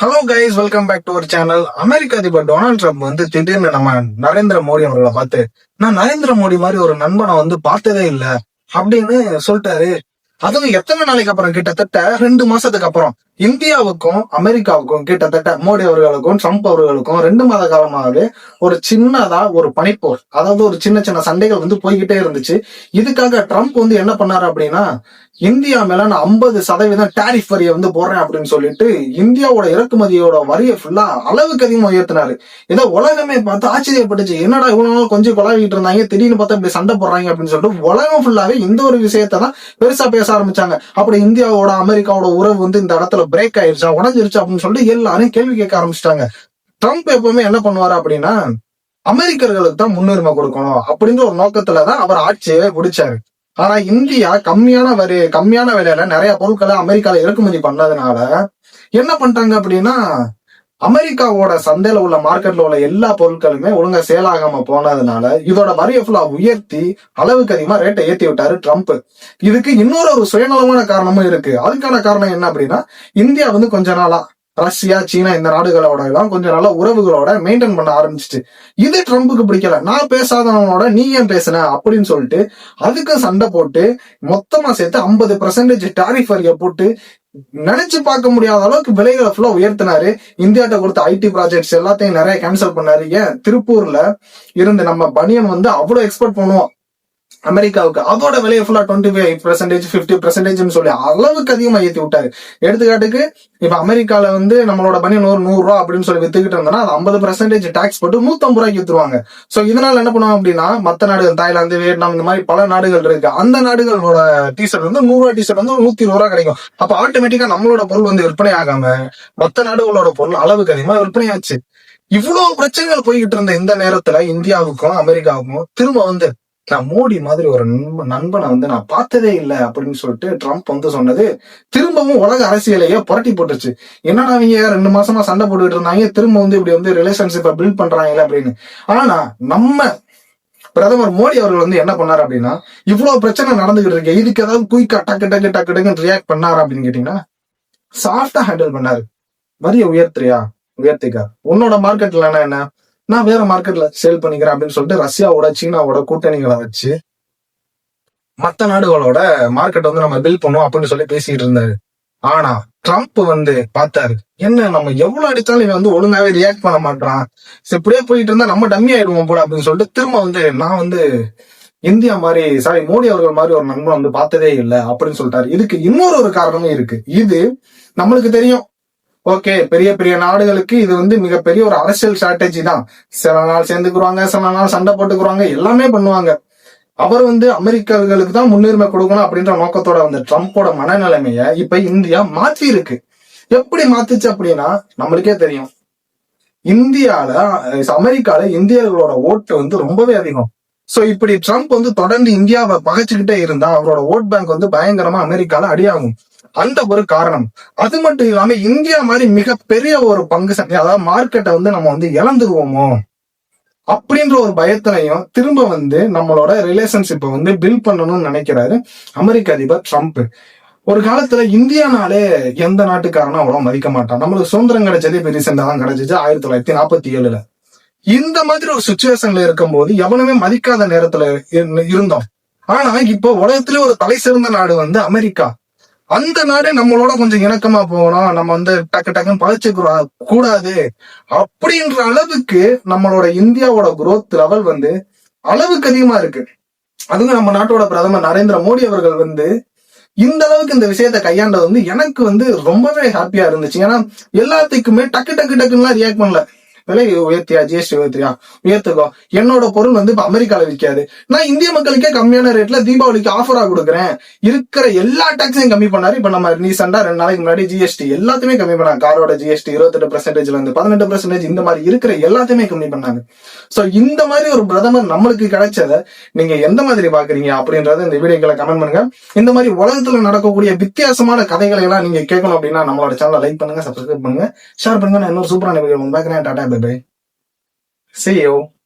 Hello guys welcome back to our channel அமெரிக்க அதிபர் Donald Trump வந்து திடீர்னு நம்ம நரேந்திர மோடி அவர்களை பார்த்து நான் நரேந்திர மோடி மாதிரி ஒரு நண்பனை வந்து பார்த்ததே இல்ல அப்படின்னு சொல்லிட்டாரு. அதுவும் எத்தனை நாளைக்கு அப்புறம்? கிட்டத்தட்ட ரெண்டு மாசத்துக்கு அப்புறம். இந்தியாவுக்கும் அமெரிக்காவுக்கும் கிட்டத்தட்ட மோடி அவர்களுக்கும் ட்ரம்ப் அவர்களுக்கும் ரெண்டு மாத காலமாகவே ஒரு சின்னதா ஒரு பனிப்போர் அதாவது ஒரு சின்ன சின்ன சண்டைகள் வந்து போய்கிட்டே இருந்துச்சு. இதுக்காக ட்ரம்ப் வந்து என்ன பண்ணாரு அப்படின்னா இந்தியா மேல நான் ஐம்பது சதவீதம் டேரிஃப் வரியை வந்து போடுறேன் அப்படின்னு சொல்லிட்டு இந்தியாவோட இறக்குமதியோட வரியை ஃபுல்லா அளவுக்கு அதிகமா உயர்த்தினாரு. ஏதோ உலகமே பார்த்து ஆச்சரியப்பட்டுச்சு. என்னடா இவ்வளவு நாள் கொஞ்சம் கொலாவிட்டு இருந்தாங்க திடீர்னு பார்த்தா இப்படி சண்டை போடுறாங்க அப்படின்னு சொல்லிட்டு உலகம் ஃபுல்லாவே இந்த ஒரு விஷயத்தை தான் பெருசா பேச ஆரம்பிச்சாங்க. அப்படி இந்தியாவோட அமெரிக்காவோட உறவு வந்து இந்த இடத்துல பிரேக் ஆயிருச்சா உடஞ்சிருச்சு அப்படின்னு சொல்லிட்டு எல்லாரும் கேள்வி கேட்க ஆரம்பிச்சிட்டாங்க. ட்ரம்ப் எப்பவுமே என்ன பண்ணுவாரு அப்படின்னா அமெரிக்கர்களுக்கு தான் முன்னுரிமை கொடுக்கணும் அப்படின்ற ஒரு நோக்கத்துலதான் அவர் ஆட்சியை பிடிச்சாரு. ஆனா இந்தியா கம்மியான வரி கம்மியான விலையில நிறைய பொருட்களை அமெரிக்கால இறக்குமதி பண்ணதுனால என்ன பண்ணிட்டாங்க அப்படின்னா அமெரிக்காவோட சந்தையில உள்ள மார்க்கெட்ல உள்ள எல்லா பொருட்களுமே ஒழுங்கா சேல் ஆகாம போனதுனால இதோட வரியை ஃபுல்லா உயர்த்தி அளவுக்கு அதிகமா ரேட்டை ஏத்தி விட்டாரு ட்ரம்ப். இதுக்கு இன்னொரு ஒரு சுயநலமான காரணமும் இருக்கு. அதுக்கான காரணம் என்ன அப்படின்னா இந்தியா வந்து கொஞ்ச நாளா ரஷ்யா சீனா இந்த நாடுகளோட எல்லாம் கொஞ்சம் நல்ல உறவுகளோட மெயின்டைன் பண்ண ஆரம்பிச்சிச்சு. இது ட்ரம்புக்கு பிடிக்கல. நான் பேசாதவனோட நீ ஏன் பேசுன? அப்படின்னு சொல்லிட்டு அதுக்கு சண்டை போட்டு மொத்தமா சேர்த்து ஐம்பது பர்சன்டேஜ் டாரிஃப் வரிய போட்டு நினைச்சு பார்க்க முடியாத அளவுக்கு விலைகளை ஃபுல்லா உயர்த்தினாரு. இந்தியாட்ட கொடுத்த ஐடி ப்ராஜெக்ட்ஸ் எல்லாத்தையும் நிறைய கேன்சல் பண்ணாரு. ஏன்? திருப்பூர்ல இருந்து நம்ம பனியன் வந்து அவ்வளவு எக்ஸ்போர்ட் பண்ணுவோம் அமெரிக்காவுக்கு. அதோட விலையை ஃபுல்லா டுவெண்ட்டி ஃபைவ் பர்சன்டேஜ் பிப்டி பர்சன்டேஜ்னு சொல்லி அளவுக்கு அதிகமா ஏற்றி விட்டாரு. எடுத்துக்காட்டுக்கு இப்ப அமெரிக்கால வந்து நம்மளோட பனியன் ஒரு நூறு ரூபா அப்படின்னு சொல்லி வித்துக்கிட்டு இருந்தோம்னா அது ஐம்பது பர்சன்டேஜ் டாக்ஸ் போட்டு நூத்தம்பது ரூபாய்க்கு வித்துருவாங்க. சோ இதனால என்ன பண்ணுவோம் அப்படின்னா மத்த நாடுகள் தாய்லாந்து வியட்நாம் இந்த மாதிரி பல நாடுகள் இருக்கு. அந்த நாடுகளோட டிஷர்ட் வந்து நூறு ரூபா டிஷர்ட் வந்து நூத்தி இருபது ரூபா கிடைக்கும். அப்ப ஆட்டோமேட்டிக்கா நம்மளோட பொருள் வந்து விற்பனை ஆகாம மத்த நாடுகளோட பொருள் அளவுக்கு அதிகமா விற்பனை ஆச்சு. இவ்வளவு பிரச்சனைகள் போய்கிட்டு இருந்த இந்த நேரத்துல இந்தியாவுக்கும் அமெரிக்காவுக்கும் திரும்ப வந்து நான் மோடி மாதிரி ஒரு நண்பனை வந்து நான் பார்த்ததே இல்லை அப்படின்னு சொல்லிட்டு ட்ரம்ப் வந்து சொன்னது திரும்பவும் உலக அரசியலையே புரட்டி போட்டுருச்சு. என்னடா அவங்க ரெண்டு மாசமா சண்டை போட்டுக்கிட்டு இருந்தாங்க? திரும்ப வந்து இப்படி வந்து ரிலேஷன்ஷிப்பை பில்ட் பண்றாங்களே அப்படின்னு. ஆனா நம்ம பிரதமர் மோடி அவர்கள் வந்து என்ன பண்ணார் அப்படின்னா இவ்வளவு பிரச்சனை நடந்துகிட்டு இருக்கு. இதுக்கு ஏதாவது குயிக்கா டக்கு டக்கு டக்கு டக்குன்னு ரியாக்ட் பண்ணாரு அப்படின்னு கேட்டீங்கன்னா சாஃப்டா ஹேண்டில் பண்ணாரு. வரிய உயர்த்துறியா? உயர்த்திக்கா. உன்னோட மார்க்கெட்ல என்ன? நான் வேற மார்க்கெட்ல சேல் பண்ணிக்கிறேன் அப்படின்னு சொல்லிட்டு ரஷ்யாவோட சீனாவோட கூட்டணிகளை வச்சு மற்ற நாடுகளோட மார்க்கெட் வந்து நம்ம பில் பண்ணுவோம் அப்படின்னு சொல்லி பேசிட்டு இருந்தாரு. ஆனா ட்ரம்ப் வந்து பார்த்தாரு என்ன நம்ம எவ்வளவு அடித்தாலும் இவன் வந்து ஒழுங்காவே ரியாக்ட் பண்ண மாட்டான் சரி, இப்படியே போயிட்டு இருந்தா நம்ம டம்மி ஆயிடுவோம் போல அப்படின்னு சொல்லிட்டு திரும்ப வந்து நான் வந்து இந்தியா மாதிரி சாரி மோடி அவர்கள் மாதிரி ஒரு நண்பன் வந்து பார்த்ததே இல்லை அப்படின்னு சொல்லிட்டாரு. இதுக்கு இன்னொரு ஒரு காரணமும் இருக்கு. இது நம்மளுக்கு தெரியும். ஓகே பெரிய பெரிய நாடுகளுக்கு இது வந்து மிகப்பெரிய ஒரு அரசியல் ஸ்ட்ராட்டஜி தான். சில நாள் சேர்ந்துக்குருவாங்க சில நாள் சண்டை போட்டுக்குருவாங்க எல்லாமே பண்ணுவாங்க. அவர் வந்து அமெரிக்கர்களுக்கு தான் முன்னுரிமை கொடுக்கணும் அப்படின்ற நோக்கத்தோட வந்து ட்ரம்ப்போட மனநிலைமைய இப்ப இந்தியா மாத்தி இருக்கு எப்படி மாத்துச்சு அப்படின்னா நம்மளுக்கே தெரியும். இந்தியால அமெரிக்கால இந்தியர்களோட ஓட்டு வந்து ரொம்பவே அதிகம். சோ இப்படி ட்ரம்ப் வந்து தொடர்ந்து இந்தியாவை பகைச்சுக்கிட்டே இருந்தா அவரோட ஓட் பேங்க் வந்து பயங்கரமா அமெரிக்கால அடியாகும். அந்த ஒரு காரணம். அது மட்டும் இல்லாம இந்தியா மாதிரி மிகப்பெரிய ஒரு பங்கு சந்தை அதாவது மார்க்கெட்டை வந்து நம்ம வந்து இழந்துருவோமோ? அப்படின்ற ஒரு பயத்திலையும் திரும்ப வந்து நம்மளோட ரிலேஷன்ஷிப்பை வந்து பில்ட் பண்ணணும்னு நினைக்கிறாரு அமெரிக்க அதிபர் ட்ரம்ப். ஒரு காலத்துல இந்தியானாலே எந்த நாட்டுக்காரனும் அவ்வளவு மதிக்க மாட்டான். நம்மளுக்கு சுதந்திரம் கிடைச்சதே இப்ப ரீசெண்டா தான் கிடைச்சிச்சு ஆயிரத்தி தொள்ளாயிரத்தி நாற்பத்தி ஏழுல. இந்த மாதிரி ஒரு சுச்சுவேஷன்ல இருக்கும்போது எவனுமே மதிக்காத நேரத்துல இரு- இருந்தோம். ஆனா இப்போ உலகத்திலே ஒரு தலை சிறந்த நாடு வந்து அமெரிக்கா. அந்த நாடே நம்மளோட கொஞ்சம் இணக்கமா போகணும். நம்ம வந்து டக்கு டக்குன்னு பழிச்சுக்கிறோம். கூடாது. அப்படின்ற அளவுக்கு நம்மளோட இந்தியாவோட குரோத் லெவல் வந்து அளவுக்கு அதிகமா இருக்கு. அதுவும் நம்ம நாட்டோட பிரதமர் நரேந்திர மோடி அவர்கள் வந்து இந்த அளவுக்கு இந்த விஷயத்தை கையாண்டது வந்து எனக்கு வந்து ரொம்பவே ஹாப்பியா இருந்துச்சு. ஏன்னா எல்லாத்துக்குமே டக்கு டக்கு டக்குன்னு ரியாக்ட் பண்ணல. விலை உயர்த்தியா ஜிஎஸ்டி உயர்த்தியா? உயர்த்துக்கோ. என்னோட பொருள் வந்து இப்ப அமெரிக்கால விற்காது. நான் இந்திய மக்களுக்கே கம்மியான ரேட்ல தீபாவளிக்கு ஆஃபரா கொடுக்குறேன். இருக்கிற எல்லா டாக்ஸையும் கம்மி பண்ணாரு. இப்ப நம்ம ரீசெண்டா ரெண்டு நாளைக்கு முன்னாடி ஜிஎஸ்டி எல்லாத்தையுமே கம்மி பண்ணாங்க. காரோட ஜிஎஸ்டி இருபத்தெட்டு பர்சன்டேஜ்ல இருந்து பதினெட்டு பர்சன்டேஜ் இந்த மாதிரி இருக்கிற எல்லாத்தையுமே கம்மி பண்ணாங்க. சோ இந்த மாதிரி ஒரு பிரதமர் நம்மளுக்கு கிடைச்சத நீங்க எந்த மாதிரி பாக்குறீங்க அப்படின்றத இந்த வீடியோக்களை கமெண்ட் பண்ணுங்க. இந்த மாதிரி உலகத்துல நடக்கக்கூடிய வித்தியாசமான கதைகளை எல்லாம் நீங்க கேட்கணும் அப்படின்னா நம்மளோட சேனலை லைக் பண்ணுங்க சப்ஸ்கிரைப் பண்ணுங்க. ஷேர் பண்ணுங்க. நான் இன்னொரு சூப்பரான வீடியோ பாக்குறேன் டாடா tudo bem? Eu